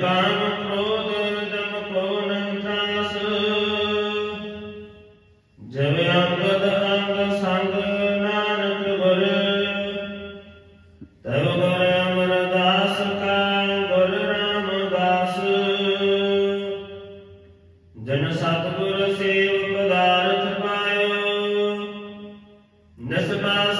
ਕਾਮ ਕ੍ਰੋਧ ਜਮ ਕੋ ਨੰਤਾਸ ਜਵੇ ਅੰਗਦ ਅੰਗ ਸੰਗ ਨਾਨਕ ਵਰ ਤਵ ਗੁਰ ਅਮਰਦਾਸ ਕਾ ਗੁਰ ਰਾਮਦਾਸ। ਜਨ ਸਤਗੁਰ ਸੇਵ ਪਦਾਰਥ ਪਾਇਓ ਨਿਸਬਾਸ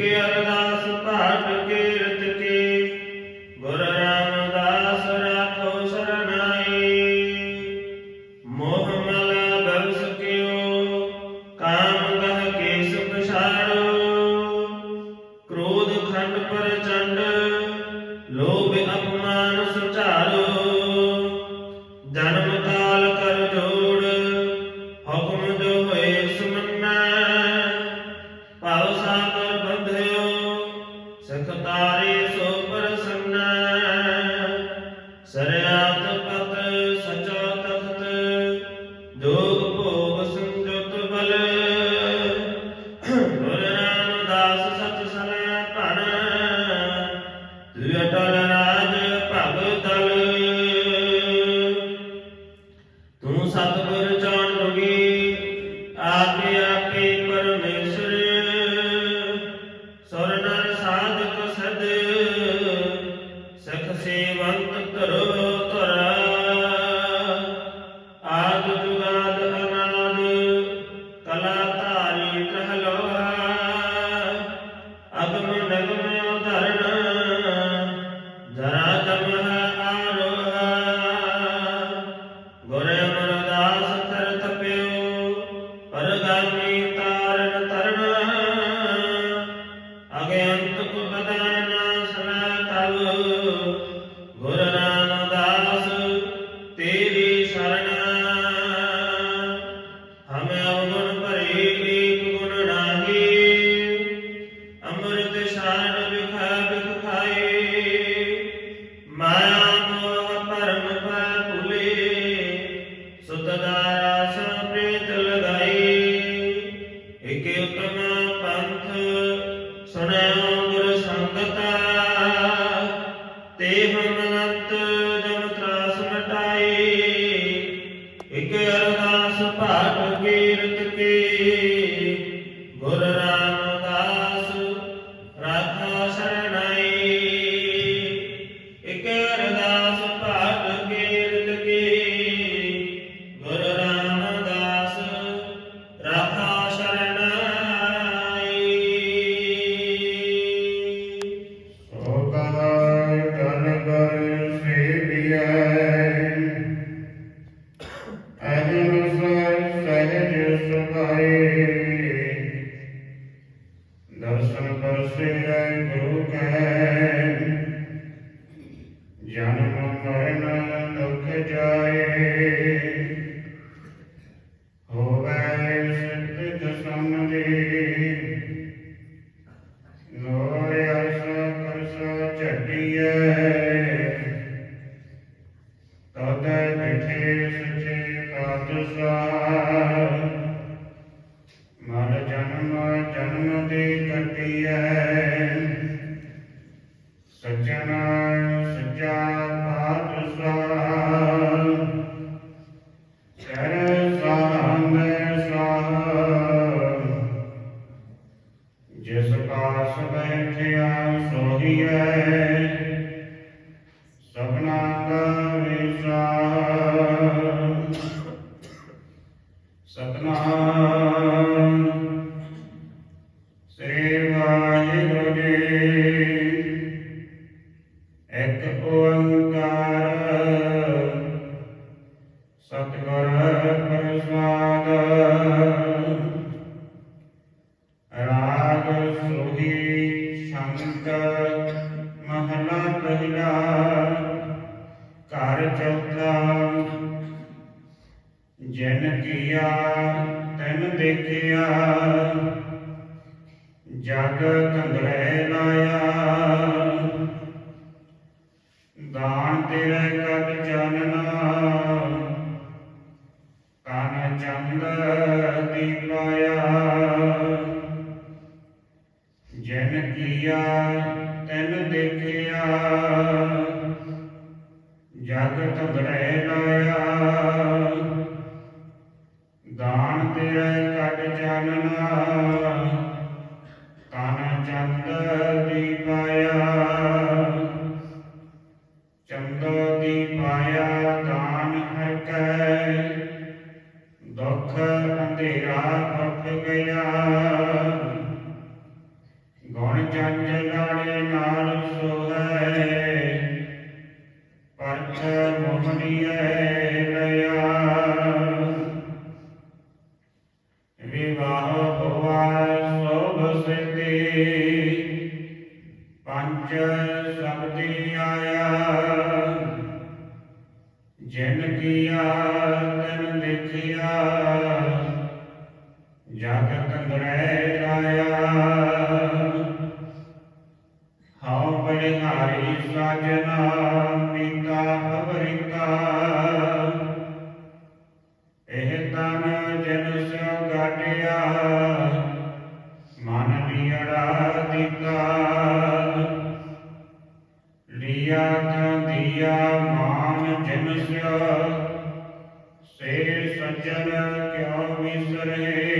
Thank you. terra ਸ੍ਰੀ ਵਾਹਿਗੁਰੂ ਜੀ ਇੱਕ ਓੰਕਾਰ ਸਤਿਗੁਰ ਪ੍ਰਸਾਦ। ਰਾਗ ਸੋਹੀ ਸ਼ੰਕ ਮਹਲਾ ਪਹਿਲਾ। ਘਰ ਚੌਥਾ। ਜਨ ਕੀਆ, ਤਨ ਦੇਖਿਆ। ਜਗ ਕੰਗਲੇ ਲਾਇਆ। ਦਾਨ ਤੇਰੇ ਕਦ ਚਾਨਣਾ। ਕਨ ਚੰਦ ਦੀ ਪਾਇਆ ਜਨ ਕੀਆ, ਤਨ ਦੇਖਿਆ। ਜਗ ਤਗੜੇ ਜਗ ਕੰਗੜੈ ਲਾਇਆ ਹਉ ਬਲਿਹਾਰੀ ਸਾਜਨਾ ਪੀਤਾ ਅਵਰਿਤਾ ਇਹ ਤਨ ਜਨ ਸਿਉ ਗਾਟਿਆ ਮਨ ਲੀੜਾ ਦਿੱਤਾ ਲਿਆ ਤਾਂ ਮਾਨ ਜਨ ਸਿਉ ਸੇ ਸੱਜਣ ਕਿਉ ਵਿਸਰੇ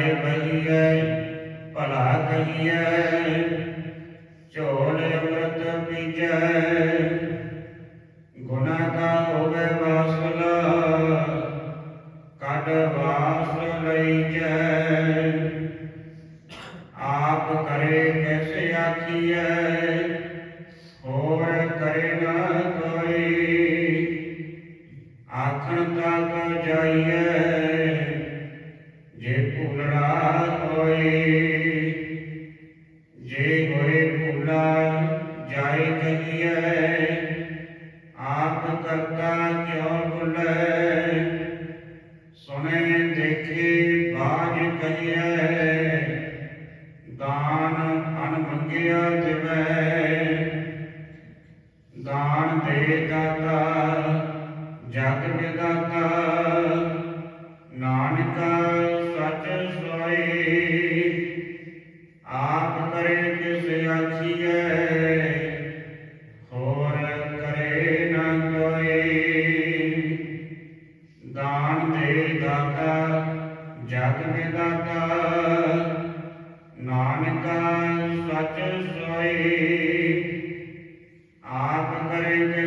लाए भैया, भला कहिए झोल अमृत पीजय गुना का होवे वासला कट वास लई आप करे कैसे आखिए होवे करे ना कोई। आखन तक जाइए। ਜੇ ਭੁਲੜਾ ਹੋਏ ਨਾਨਕਾ ਸਚ ਸੋਈ ਆਪ ਕਰੇ